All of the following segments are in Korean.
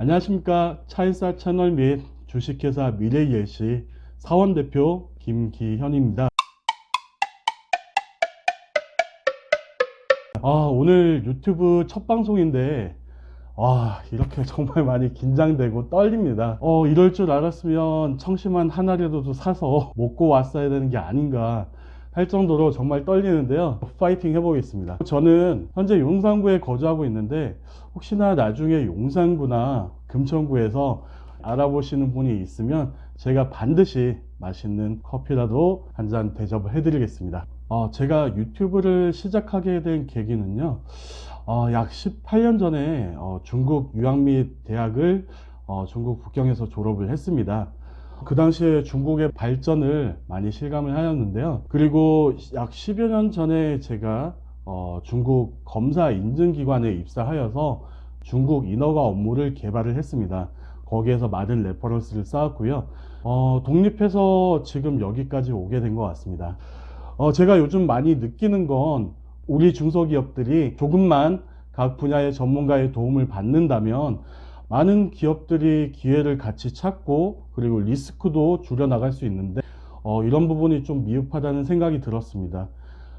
안녕하십니까 차인사 채널 및 주식회사 미래예시 사원 대표 김기현입니다. 아, 오늘 유튜브 첫 방송인데 와 이렇게 정말 많이 긴장되고 떨립니다. 어 이럴 줄 알았으면 청심환 하나라도 사서 먹고 왔어야 되는 게 아닌가 할 정도로 정말 떨리는데요. 파이팅 해보겠습니다. 저는 현재 용산구에 거주하고 있는데 혹시나 나중에 용산구나 금천구에서 알아보시는 분이 있으면 제가 반드시 맛있는 커피라도 한 잔 대접을 해드리겠습니다. 어, 제가 유튜브를 시작하게 된 계기는요, 어, 약 18년 전에 어, 중국 유학 및 대학을 어, 중국 북경에서 졸업을 했습니다. 그 당시에 중국의 발전을 많이 실감을 하였는데요. 그리고 약 10여 년 전에 제가 어, 중국 검사 인증기관에 입사하여서 중국 인허가 업무를 개발을 했습니다. 거기에서 많은 레퍼런스를 쌓았고요. 어, 독립해서 지금 여기까지 오게 된 것 같습니다. 어, 제가 요즘 많이 느끼는 건 우리 중소기업들이 조금만 각 분야의 전문가의 도움을 받는다면 많은 기업들이 기회를 같이 찾고 그리고 리스크도 줄여나갈 수 있는데 어, 이런 부분이 좀 미흡하다는 생각이 들었습니다.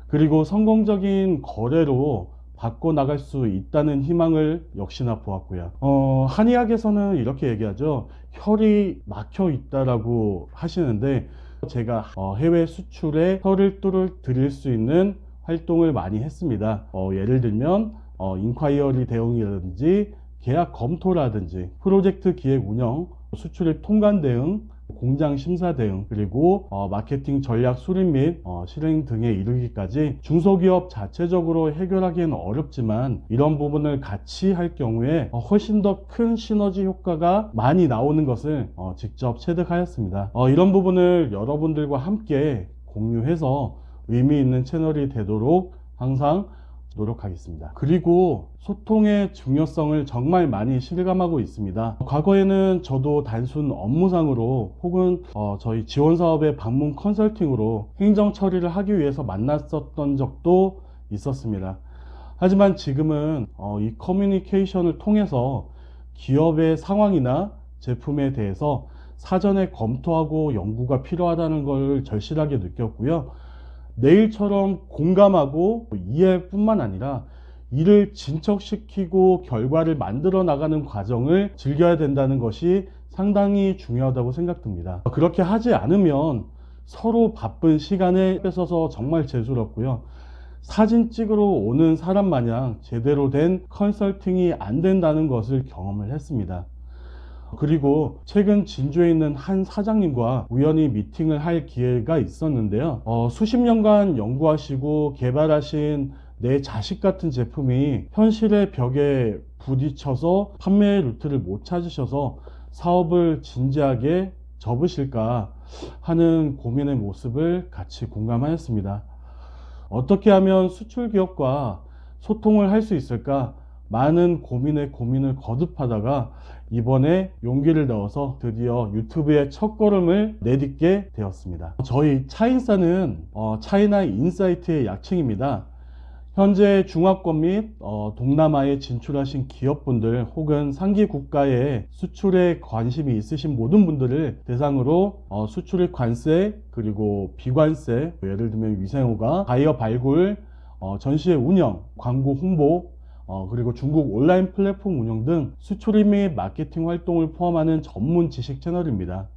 그리고 성공적인 거래로 바꿔나갈 수 있다는 희망을 역시나 보았고요. 어, 한의학에서는 이렇게 얘기하죠. 혈이 막혀 있다라고 하시는데 제가 어, 해외 수출에 혈을 뚫을 드릴 수 있는 활동을 많이 했습니다. 어, 예를 들면 어, 인콰이어리 대응이라든지 계약 검토라든지 프로젝트 기획 운영, 수출입 통관 대응, 공장 심사 대응, 그리고 어, 마케팅 전략 수립 및 어, 실행 등에 이르기까지 중소기업 자체적으로 해결하기에는 어렵지만 이런 부분을 같이 할 경우에 어, 훨씬 더 큰 시너지 효과가 많이 나오는 것을 어, 직접 체득하였습니다. 어, 이런 부분을 여러분들과 함께 공유해서 의미 있는 채널이 되도록 항상 노력하겠습니다. 그리고 소통의 중요성을 정말 많이 실감하고 있습니다. 과거에는 저도 단순 업무상으로 혹은 어, 저희 지원 사업의 방문 컨설팅으로 행정 처리를 하기 위해서 만났었던 적도 있었습니다. 하지만 지금은 어, 이 커뮤니케이션을 통해서 기업의 상황이나 제품에 대해서 사전에 검토하고 연구가 필요하다는 걸 절실하게 느꼈고요. 내일처럼 공감하고 이해할 뿐만 아니라 이를 진척시키고 결과를 만들어 나가는 과정을 즐겨야 된다는 것이 상당히 중요하다고 생각됩니다. 그렇게 하지 않으면 서로 바쁜 시간에 뺏어서 정말 재수롭고요. 사진 찍으러 오는 사람 마냥 제대로 된 컨설팅이 안 된다는 것을 경험을 했습니다. 그리고 최근 진주에 있는 한 사장님과 우연히 미팅을 할 기회가 있었는데요. 어, 수십 년간 연구하시고 개발하신 내 자식 같은 제품이 현실의 벽에 부딪혀서 판매 루트를 못 찾으셔서 사업을 진지하게 접으실까 하는 고민의 모습을 같이 공감하였습니다. 어떻게 하면 수출 기업과 소통을 할 수 있을까? 많은 고민에 고민을 거듭하다가 이번에 용기를 넣어서 드디어 유튜브의 첫 걸음을 내딛게 되었습니다. 저희 차인사는 어, 차이나 인사이트의 약칭입니다. 현재 중화권 및 어, 동남아에 진출하신 기업분들 혹은 상기 국가에 수출에 관심이 있으신 모든 분들을 대상으로 어, 수출입 관세 그리고 비관세 예를 들면 위생호가 바이어 발굴 어, 전시회 운영 광고 홍보 어, 그리고 중국 온라인 플랫폼 운영 등 수출입 및 마케팅 활동을 포함하는 전문 지식 채널입니다.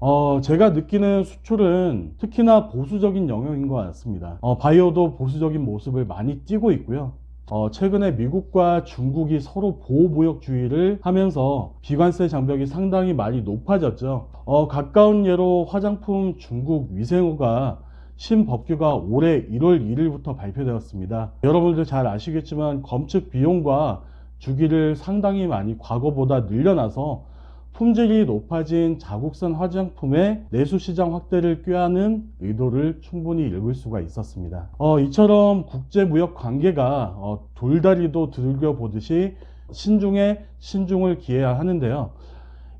어, 제가 느끼는 수출은 특히나 보수적인 영역인 것 같습니다. 어, 바이오도 보수적인 모습을 많이 띠고 있고요. 어, 최근에 미국과 중국이 서로 보호무역주의를 하면서 비관세 장벽이 상당히 많이 높아졌죠. 어, 가까운 예로 화장품 중국 위생호가 신법규가 올해 1월 1일부터 발표되었습니다. 여러분들 잘 아시겠지만 검측 비용과 주기를 상당히 많이 과거보다 늘려놔서 품질이 높아진 자국산 화장품의 내수 시장 확대를 꾀하는 의도를 충분히 읽을 수가 있었습니다. 어, 이처럼 국제 무역 관계가 어, 돌다리도 들겨 보듯이 신중에 신중을 기해야 하는데요.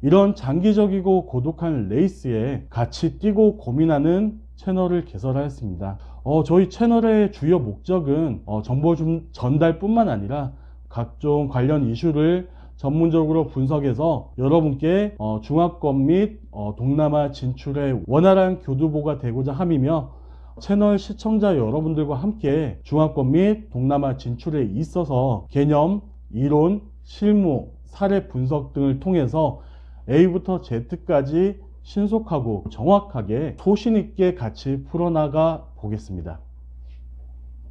이런 장기적이고 고독한 레이스에 같이 뛰고 고민하는 채널을 개설하였습니다. 어, 저희 채널의 주요 목적은 어, 정보 좀 전달뿐만 아니라 각종 관련 이슈를 전문적으로 분석해서 여러분께 어, 중화권 및 어, 동남아 진출에 원활한 교두보가 되고자 함이며 채널 시청자 여러분들과 함께 중화권 및 동남아 진출에 있어서 개념, 이론, 실무, 사례 분석 등을 통해서 A부터 Z까지 신속하고 정확하게 소신 있게 같이 풀어나가 보겠습니다.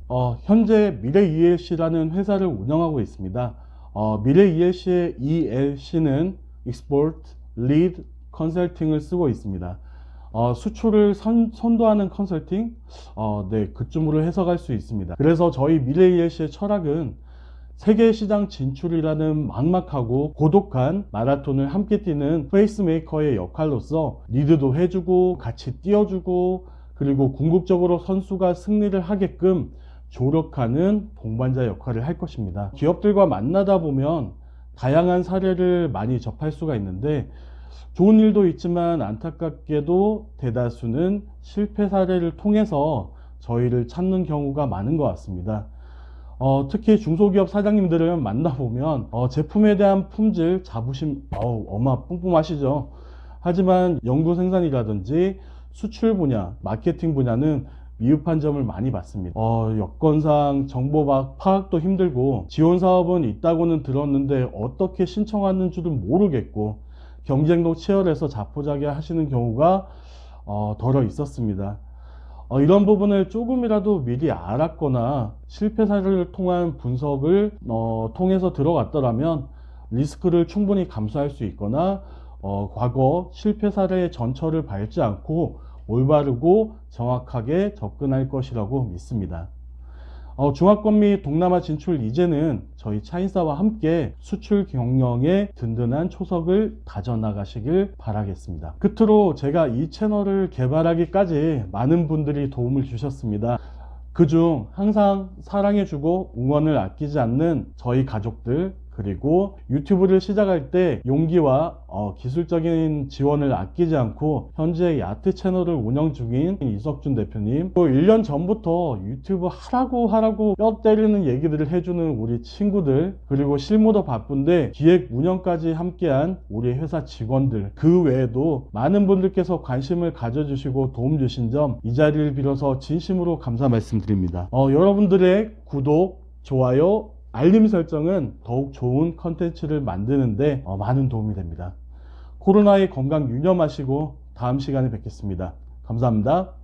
어, 현재 미래 ELC라는 회사를 운영하고 있습니다. 어, 미래 ELC의 ELC는 Export Lead Consulting을 쓰고 있습니다. 어, 수출을 선, 선도하는 컨설팅, 어, 네, 그쯤으로 해석할 수 있습니다. 그래서 저희 미래 ELC의 철학은 세계 시장 진출이라는 막막하고 고독한 마라톤을 함께 뛰는 페이스메이커의 역할로서 리드도 해주고 같이 뛰어주고 그리고 궁극적으로 선수가 승리를 하게끔 조력하는 동반자 역할을 할 것입니다. 기업들과 만나다 보면 다양한 사례를 많이 접할 수가 있는데 좋은 일도 있지만 안타깝게도 대다수는 실패 사례를 통해서 저희를 찾는 경우가 많은 것 같습니다. 어, 특히 중소기업 사장님들을 만나보면 어, 제품에 대한 품질, 자부심 어우, 어마 뿜뿜하시죠. 하지만 연구 생산이라든지 수출 분야, 마케팅 분야는 미흡한 점을 많이 봤습니다. 어, 여건상 정보 파- 파악도 힘들고 지원 사업은 있다고는 들었는데 어떻게 신청하는 줄은 모르겠고 경쟁도 치열해서 자포자기 하시는 경우가 어, 덜어 있었습니다. 어, 이런 부분을 조금이라도 미리 알았거나 실패 사례를 통한 분석을 어, 통해서 들어갔더라면 리스크를 충분히 감수할 수 있거나 어, 과거 실패 사례의 전철을 밟지 않고 올바르고 정확하게 접근할 것이라고 믿습니다. 어, 중화권 및 동남아 진출 이제는 저희 차인사와 함께 수출 경영에 든든한 초석을 다져나가시길 바라겠습니다. 끝으로 제가 이 채널을 개발하기까지 많은 분들이 도움을 주셨습니다. 그중 항상 사랑해주고 응원을 아끼지 않는 저희 가족들 그리고 유튜브를 시작할 때 용기와 어, 기술적인 지원을 아끼지 않고 현재 야트 채널을 운영 중인 이석준 대표님 또 1년 전부터 유튜브 하라고 하라고 뼈 때리는 얘기들을 해주는 우리 친구들 그리고 실무도 바쁜데 기획 운영까지 함께한 우리 회사 직원들 그 외에도 많은 분들께서 관심을 가져주시고 도움 주신 점 이 자리를 빌어서 진심으로 감사 말씀드립니다. 어, 여러분들의 구독 좋아요 알림 설정은 더욱 좋은 컨텐츠를 만드는데 어, 많은 도움이 됩니다. 코로나의 건강 유념하시고 다음 시간에 뵙겠습니다. 감사합니다.